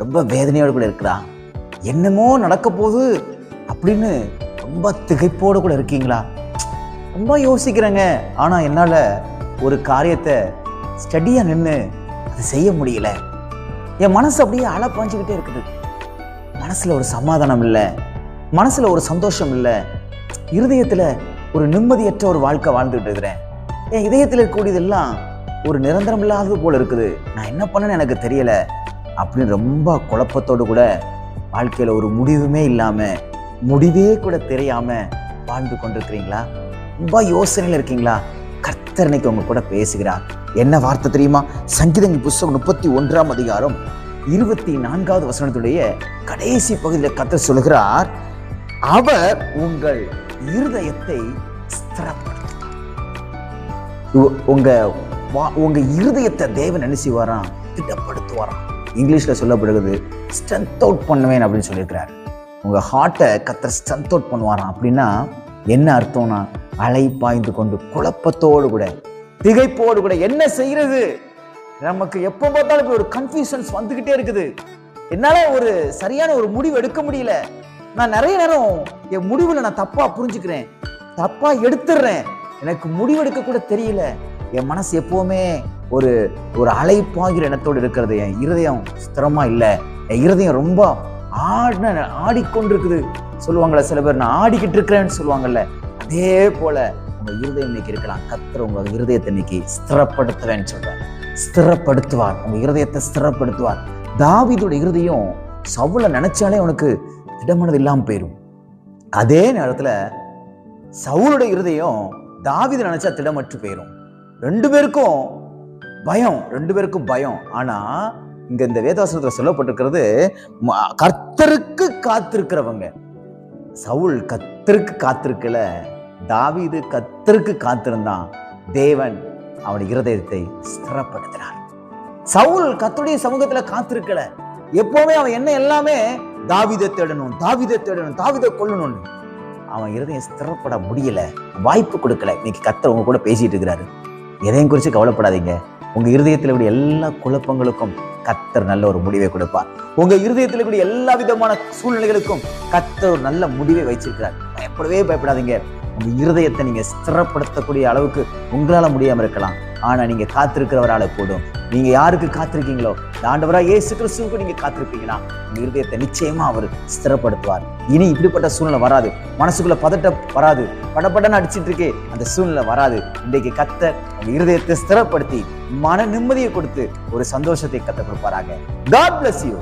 ரொம்ப வேதனையோடு கூட இருக்கிறா. என்னமோ நடக்க போகுது அப்படின்னு ரொம்ப திகைப்போடு கூட இருக்கீங்களா? ரொம்ப யோசிக்கிறேங்க. ஆனால் என்னால் ஒரு காரியத்தை ஸ்டடியாக நின்று அதை செய்ய முடியல. என் மனசு அப்படியே அலை பாஞ்சிக்கிட்டே இருக்குது. மனசில் ஒரு சமாதானம் இல்லை. மனசில் ஒரு சந்தோஷம் இல்லை. இருதயத்தில் ஒரு நிம்மதியற்ற ஒரு வாழ்க்கை வாழ்ந்துகிட்டு இருக்கிறேன். என் இதயத்தில் இருக்கக்கூடியதெல்லாம் ஒரு நிரந்தரம் இல்லாதது போல இருக்குது. நான் என்ன பண்ணேன்னு எனக்கு தெரியலை. அப்படின்னு ரொம்ப குழப்பத்தோடு கூட வாழ்க்கையில் ஒரு முடிவுமே இல்லாமல் முடிவே கூட தெரியாமல் வாழ்ந்து கொண்டிருக்கிறீங்களா? ரொம்ப யோசனையில் இருக்கீங்களா? கர்த்தர் இன்னைக்கு உங்க கூட பேசுகிறார். என்ன வார்த்தை தெரியுமா? சங்கீதங்கள் புஸ்தகம் முப்பத்தி ஒன்றாம் அதிகாரம் இருபத்தி நான்காவது வசனத்துடைய கடைசி பகுதியில் கர்த்தர் சொல்கிறார் அவர் உங்கள் இருதயத்தை ஸ்திரப்படுத்துவார். உங்க வா- உங்க இருதயத்தை தேவன் என்ன செய்வாராம்? திட்டப்படுத்துவாராம் இங்கிலீஷில் சொல்லப்படுகிறது ஸ்ட்ரென்த் அவுட் பண்ணுவேன் அப்படின்னு சொல்லியிருக்கிறார். உங்கள் ஹார்ட்டை கத்தர் ஸ்ட்ரென்த் அவுட் பண்ணுவாராம் அப்படின்னா என்ன அர்த்தம்னா அலை பாய்ந்து கொண்டு குழப்பத்தோடு கூட திகைப்போடு கூட என்ன செய்கிறது? நமக்கு எப்போ பார்த்தாலும் இப்படி ஒரு கன்ஃபியூஷன்ஸ் வந்துக்கிட்டே இருக்குது. என்னால் ஒரு சரியான ஒரு முடிவு எடுக்க முடியல. நான் நிறைய நேரம் என் முடிவில் நான் தப்பாக புரிஞ்சுக்கிறேன். தப்பாக எடுத்துடுறேன். எனக்கு முடிவெடுக்க கூட தெரியல. என் மனசு எப்போவுமே ஒரு ஒரு அலைப்பாகிற எண்ணத்தோடு இருக்கிறது. என் இருதயம் ஸ்திரமா இல்லை. என் இருதயம் ரொம்ப ஆடின ஆடிக்கொண்டிருக்குது. சொல்லுவாங்கல்ல சில பேர் நான் ஆடிக்கிட்டு இருக்கிறேன்னு சொல்லுவாங்கல்ல அதே போல உங்க இருதயம் இன்னைக்கு இருக்கலாம். கத்துற உங்க இருதயத்தை இன்னைக்கு ஸ்திரப்படுத்துவேன்னு சொல்றார். ஸ்திரப்படுத்துவார். உங்க இருதயத்தை ஸ்திரப்படுத்துவார். தாவிதோட இருதயம் சவுல நினைச்சாலே அவனுக்கு திடமனது இல்லாமல் போயிடும் அதே நேரத்துல சவுலோட இருதயம் தாவீது நினைச்சா திடமற்று போயிடும் ரெண்டு பேருக்கும் பயம் ரெண்டு பேருக்கும் பயம். ஆனா இங்க இந்த வேதாசனத்துல சொல்லப்பட்டிருக்கிறது ம- கர்த்தருக்கு காத்திருக்கிறவங்க. சவுல் கத்தருக்கு காத்திருக்கல தாவிது கத்தருக்கு காத்திருந்தான். தேவன் அவன் இருதயத்தை ஸ்திரப்படுத்தினார். சவுல் கத்துடைய சமூகத்துல காத்திருக்கல. எப்பவுமே அவன் என்ன எல்லாமே தாவிதை தேடணும் தாவீதை தேடணும் தாவீதை கொள்ளணும்னு அவன் இருதயம் ஸ்திரப்பட முடியல வாய்ப்பு கொடுக்கல. இன்னைக்கு கத்தர் உங்க கூட பேசிட்டு இருக்கிறாரு. எதையும் குறித்து கவலைப்படாதீங்க. உங்கள் இருதயத்தில் கூடிய எல்லா குழப்பங்களுக்கும் கத்தர் நல்ல ஒரு முடிவை கொடுப்பார். உங்க இருதயத்தில் கூடிய எல்லா விதமான சூழ்நிலைகளுக்கும் கத்தர் ஒரு நல்ல முடிவை வைச்சிருக்கிறார் பயப்படவே பயப்படாதீங்க. உங்க இருதயத்தை நீங்க ஸ்திரப்படுத்தக்கூடிய அளவுக்கு உங்களால முடியாம இருக்கலாம். ஆனா நீங்க காத்திருக்கிறவரால கூடும் நீங்க யாருக்கு காத்திருக்கீங்களோ? இந்த ஏசு இயேசு கிறிஸ்துவுக்கு நீங்க காத்திருப்பீங்கன்னா உங்க இருதயத்தை நிச்சயமா அவர் ஸ்திரப்படுத்துவார். இனி இப்படிப்பட்ட சூழ்நிலை வராது. மனசுக்குள்ள பதட்டம் வராது. படப்படன்னு அடிச்சிட்டு இருக்கே அந்த சூழ்நிலை வராது. இன்றைக்கு கத்த உங்க இருதயத்தை ஸ்திரப்படுத்தி மன நிம்மதியை கொடுத்து ஒரு சந்தோஷத்தை கத்த கொடுப்பாராங்க காட் பிளஸ் யூ